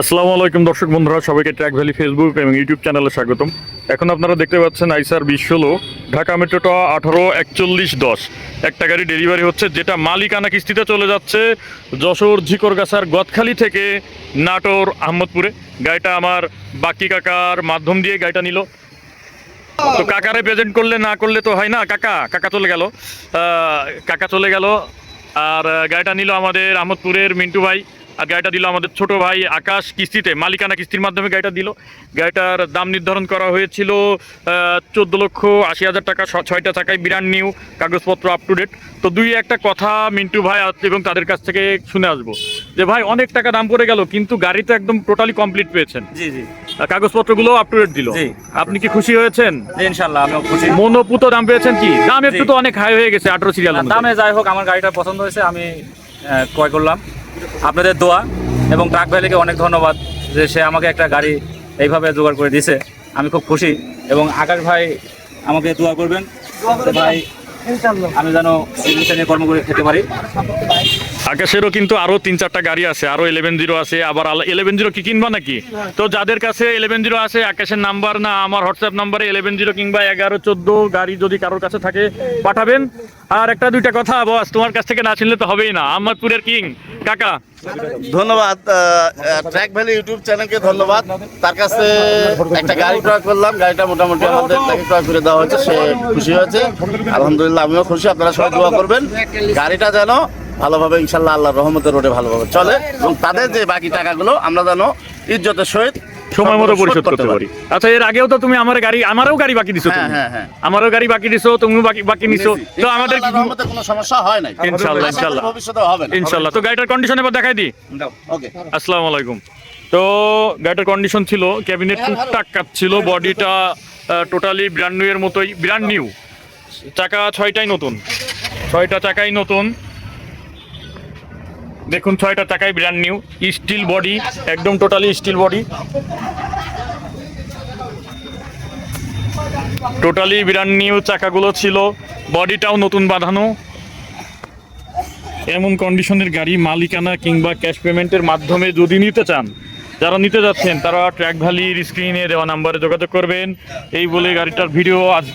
আসসালামু আলাইকুম দর্শক বন্ধুরা, সবাইকে ট্র্যাক ভ্যালি ফেসবুক এবং ইউটিউব চ্যানেলে স্বাগতম। এখন আপনারা দেখতে পাচ্ছেন আইসার বিশ ষোলো ঢাকা মেট্রোটা আঠারো একচল্লিশ দশ। একটা গাড়ি ডেলিভারি হচ্ছে, যেটা মালিকানা কিস্তিতে চলে যাচ্ছে যশোর ঝিকরগাছার গদখালি থেকে নাটোর আহমদপুরে। গাড়িটা আমার বাকি কাকার মাধ্যম দিয়ে গাড়িটা নিল। তো কাকারে প্রেজেন্ট করলে না করলে তো হয় না, কাকা কাকা চলে গেল। কাকা চলে গেল। আর গাড়িটা নিল আমাদের আহমদপুরের মিন্টু ভাই। আর গাড়িটা দিল আমাদের ছোট ভাই আকাশ কিস্তিতে মালিকানা কিস্তির মাধ্যমে গাড়িটা দিল। গাড়িটার দাম নির্ধারণ করা হয়েছিল চোদ্দ লক্ষ আশি হাজার টাকা ছয়টা চাকায় বিরান নিউ কাগজপত্র আপ টু ডেট তো দুই একটা কথা মিন্টু ভাই এবং তাদের কাছ থেকে শুনে আসব। যে ভাই অনেক টাকা দাম পড়ে গেল কিন্তু গাড়ি তো একদম টোটালি কমপ্লিট পেয়েছেন। জি জি। কাগজপত্রগুলো আপ টু ডেট দিল। আপনি কি খুশি হয়েছেন? জি ইনশাল্লাহ আমিও খুশি। মনোপুত দাম পেয়েছেন কি? দাম একটু তো অনেক হাই হয়ে গেছে আঠারো সিরিয়াল দামে যাই হোক আমার গাড়িটা পছন্দ হয়েছে আমি ক্রয় করলাম। আপনাদের দোয়া এবং ট্রাক ভ্যালিকে অনেক ধন্যবাদ যে সে আমাকে একটা গাড়ি এইভাবে জোগাড় করে দিয়েছে। আমি খুব খুশি এবং আকাশ ভাই আমাকে দোয়া করবেন ভাই আমি যেন নিয়ে কর্ম করে খেতে পারি। আকাশেরও কিন্তু আরও তিন চারটা গাড়ি আছে, আরও ইলেভেন জিরো আছে, আবার ইলেভেন জিরো কি কিনবা নাকি? তো যাদের কাছে ইলেভেন জিরো আছে, আকাশের নাম্বার না, আমার হোয়াটসঅ্যাপ নাম্বারে ইলেভেন জিরো কিংবা এগারো চোদ্দ গাড়ি যদি কারোর কাছে থাকে, পাঠাবেন। আর একটা দুইটা কথা বস, তোমার কাছ থেকে না চিনলে তো হবেই না। আহমদপুরের কিং কাকা। ধন্যবাদ ট্র্যাক ভ্যালি ইউটিউব চ্যানেলকে ধন্যবাদ। তার কাছে একটা গাড়ি ক্রয় করলাম, গাড়িটা মোটামুটি আমাদের তাকে ক্রয় করে দেওয়া হয়েছে, সে খুশি হয়েছে। আলহামদুলিল্লাহ, আমিও খুশি, আপনারা সবাই দোয়া করবেন। গাড়িটা যেন ভালোভাবে, ইনশাল্লাহ আল্লাহ রহমতের রোডে ভালোভাবে চলে এবং তাদের যে বাকি টাকাগুলো, আমরা যেন ইজ্জতের সহিত সময় মতো পরিশোধ করতে পারি। আচ্ছা এর আগেও তো তুমি আমার গাড়ি আমারও গাড়ি বাকি দিছো হ্যাঁ, তুমি। হ্যাঁ, হ্যাঁ। আমারও গাড়ি বাকি দিছো তুমিও বাকি বাকি নিছো। তো আমাদের কোনো সমস্যা হয় নাই। আশা করি ইনশাল্লাহ। ভবিষ্যতে হবে না। ইনশাল্লাহ। তো গাড়িটার কন্ডিশন এবার দেখাই দিই ওকে আসসালামু আলাইকুম। তো গাড়িটার কন্ডিশন ছিল ক্যাবিনেট টুকটাক কাজ ছিল বডিটা টোটালি ব্র্যান্ড নিউ এর মতোই ব্র্যান্ড নিউ চাকা ছয়টাই নতুন। ছয়টা চাকাই নতুন। দেখুন, ছয়টা চাকাই ব্র্যান্ড নিউ স্টিল বডি একদম totally steel body totally brand new চাকাগুলো ছিল বডিটাও নতুন বাঁধানো। এমন কন্ডিশনের গাড়ি মালিকানা কিংবা ক্যাশ পেমেন্টের মাধ্যমে যদি নিতে চান, যারা নিতে যাচ্ছেন, তারা ট্র্যাক ভ্যালির স্ক্রিনে দেওয়া নাম্বারে যোগাযোগ করবেন। এই বলে গাড়িটার ভিডিও আজ